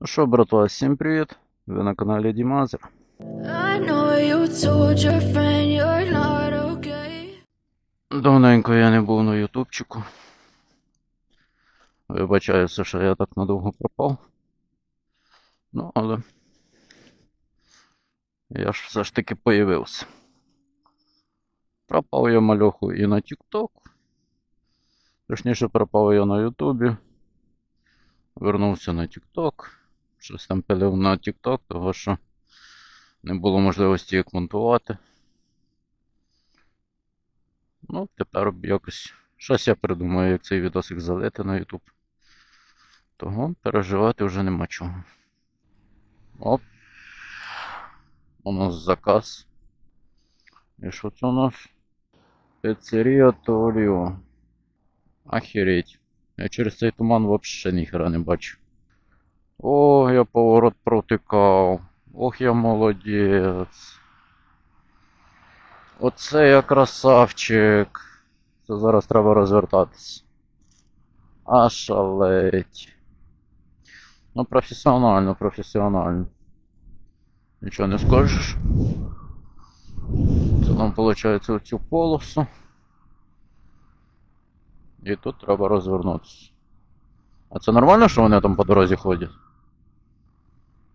Ну що, братва, всім привіт! Ви на каналі Дімазер. Not okay. Давненько я не був на ютубчику. Вибачаюся, що я так надовго пропав. Ну, але я ж все ж таки появився. Пропав я мальоху і на TikTok. Точніше, пропав я на Ютубі. Вернувся на TikTok. Щось там пилив на TikTok, того що не було можливості їх монтувати. Ну, тепер якось щось я придумаю, як цей відосик залити на YouTube. Того переживати вже нема чого. Оп. У нас заказ. І що це у нас? Піцерія Торіо. Охереть. Я через цей туман вообще ніхера не бачу. О, я поворот протикав. Ох, я молодець. Оце я красавчик. Це зараз треба розвертатись. А шалеть. Ну, професіонально, професіонально. Нічого не скажеш. Це нам виходить оцю полосу. І тут треба розвернутися. А це нормально, що вони там по дорозі ходять?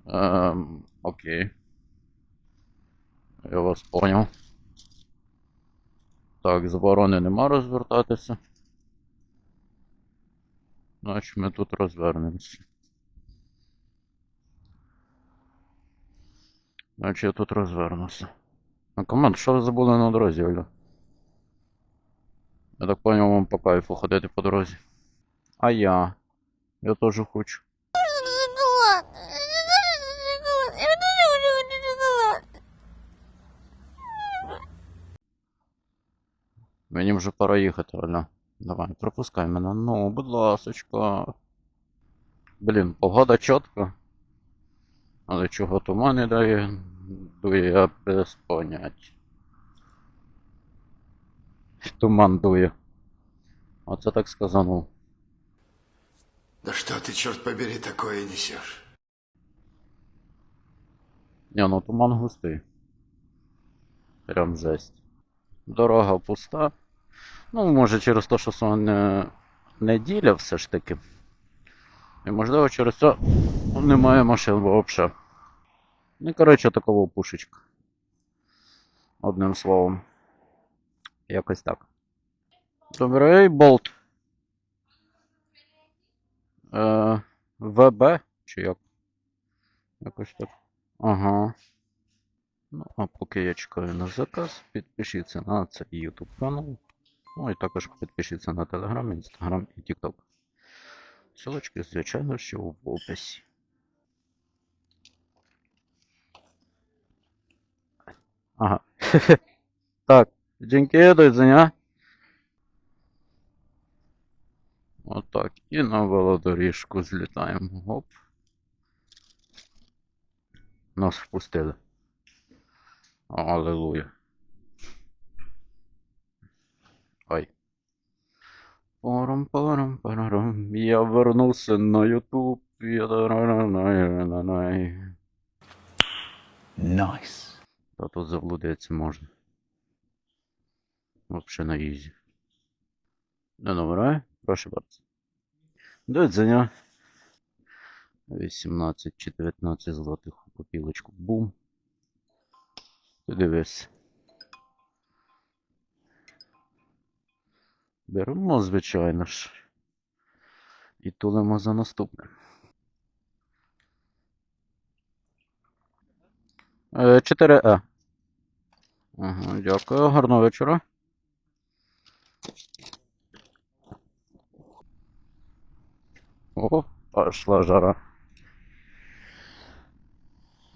Ем, окей. Я вас понял. Так, заборони нема розвертатися. Значить ми тут розвернемося. Значить я тут розвернуся. А команд, що ви забули на дорозі, Оля? Я так понял, вам по кайфу ходити по дорозі. А я. Я теж хочу. Мені вже пора їхати, Оля. Давай, пропускай мене. Ну, будь ласочка. Блін, погода чітка. Але чого туман дає, дує я без понять. Туман дує. Оце так сказанув. Да что ты, черт побери, такое несешь? Ні, ну туман густий. Прям жесть. Дорога пуста. Ну, може через те, що сьогодні неділя все ж таки. І можливо через це немає машин взагалі. Ну, коротше, такого пушечка. Одним словом. Якось так. Добрий болт. Е, ВБ? Чи як? Якось так. Ага. Ну, а поки я чекаю на заказ, підпишіться на цей YouTube канал. Ну і також підпишіться на Telegram, Instagram і TikTok. Ссылочки, звичайно, що в описі. Ага. так, dziękuję, до widzenia. Отак. І на велодоріжку злітаємо. Оп. Нас впустили. Аллилуйя. Ой. Парам парам парарам. Я вернулся на на Найс. Та тут заблудитися можна. Вообще на ізі. Не набирає? Прошу bardzo. До widzenia. 18 чи 19 злотих у копілочку. Бум. Ти дивись. Беремо, звичайно ж. І тулимо за наступне. Е, 4Е. Ага, дякую. Гарного вечора. О, пошла жара.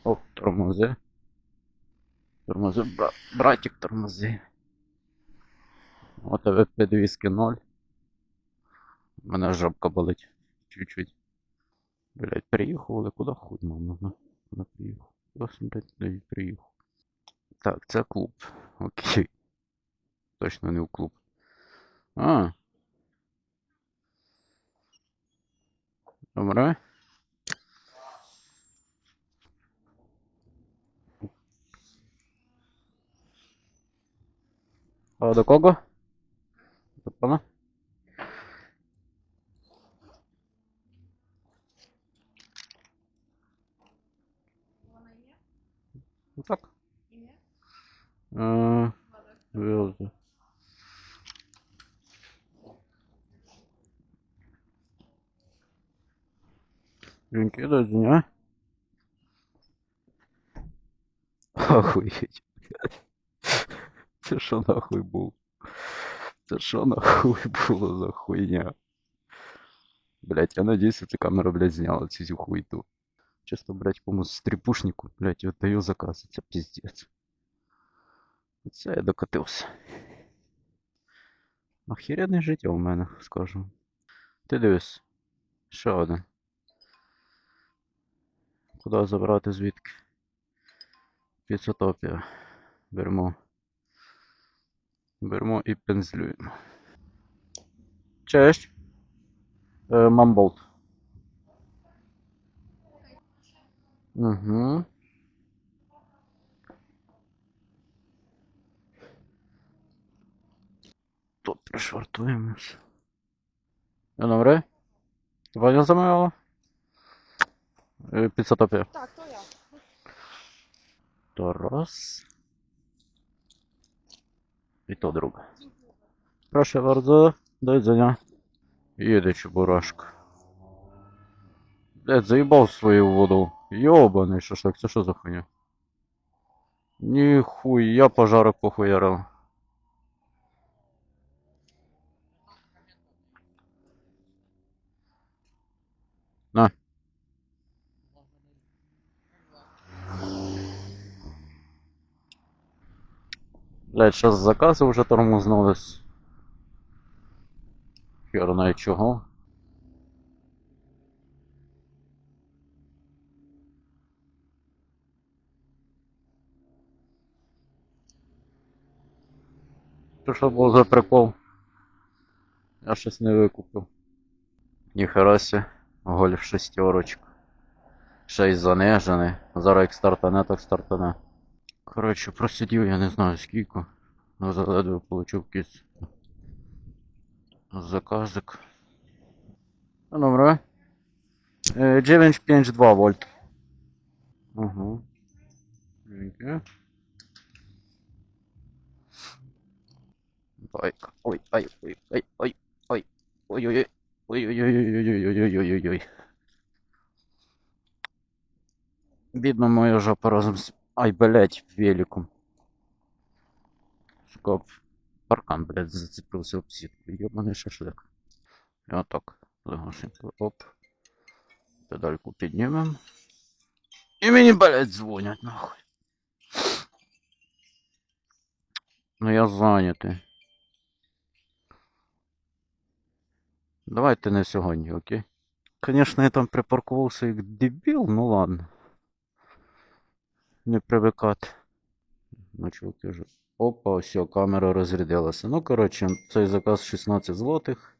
О, тормози. Тормози, бра... братик, тормози. О, тебе підвіски ноль. У мене жопка болить. Чуть-чуть. Блять, приїхав, але куди хуй мама? Куди приїхав? Куди, блядь, куди приїхав? Так, це клуб. Окей. Точно не в клуб. А. Dobra. A do kogo? Do pana? No tak. Imię? Eee, Він кидає, не? Охуєть. Це що нахуй був? Це що нахуй було за хуйня? Блять, я надеюсь, эта камера, блядь, зняла всю хуйту. Чисто, блядь, комусь стріпушнику, блядь, віддаю заказ, це піздець. Це я докотився. Охеренне життя у мене, скажу. Ти дивись. Ще один. Куди забрати звідки? Піцотопія. Беремо. Беремо і пензлюємо. Cześć. E, mam bolt. Тут пришвартуємось. Dzień dobry.Wania zamawiała? Е, підсотопив. Так, то я. То раз. І то друге. Прошу bardzo, до widzenia. Їде чебурашка. Блять, заїбав свою воду. Йобаний шашлик, це що за хуйня? Ніхуя пожарок похуярив. Блядь, сейчас заказы уже тормознулись. Хер знає чого. Що було за прикол? Я щось не викупив. Ніхера сі, гольф шестерочка. Ще й занижений. Зараз як стартане, так стартане. Коротше, просидів я не знаю скільки. Ну, заледве получив якийсь заказик. Ну, Добре. Е, 952 вольт. Угу. Дякую. Ой, ой, ой, ой, ой, ой, ой, ой, ой, ой, ой, ой, ой, ой, ой, ой, ой, ой, ой. Бідна моя жопа разом з... Ай, блядь, великом. Сука, паркан, блядь, зацепився об сітку. Ёбаний шашлик. І отак. Легасенько. Оп. Педальку піднімем. І мені, блядь, дзвонять, нахуй. Ну я зайнятий. Давайте не сьогодні, окей? Конечно, я там припаркувався як дебіл, ну ладно. Не привикати. Ну, чуваки вже. Опа, все, камера розрядилася. Ну, коротше, цей заказ 16 злотих.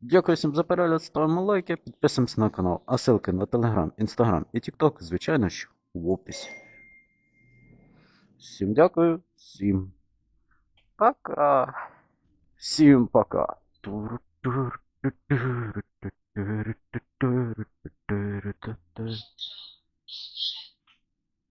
Дякую всім за перегляд, ставимо лайки, підписуємося на канал. А ссылки на Telegram, Instagram і TikTok, звичайно, що в описі. Всім дякую, всім пока. Всім пока.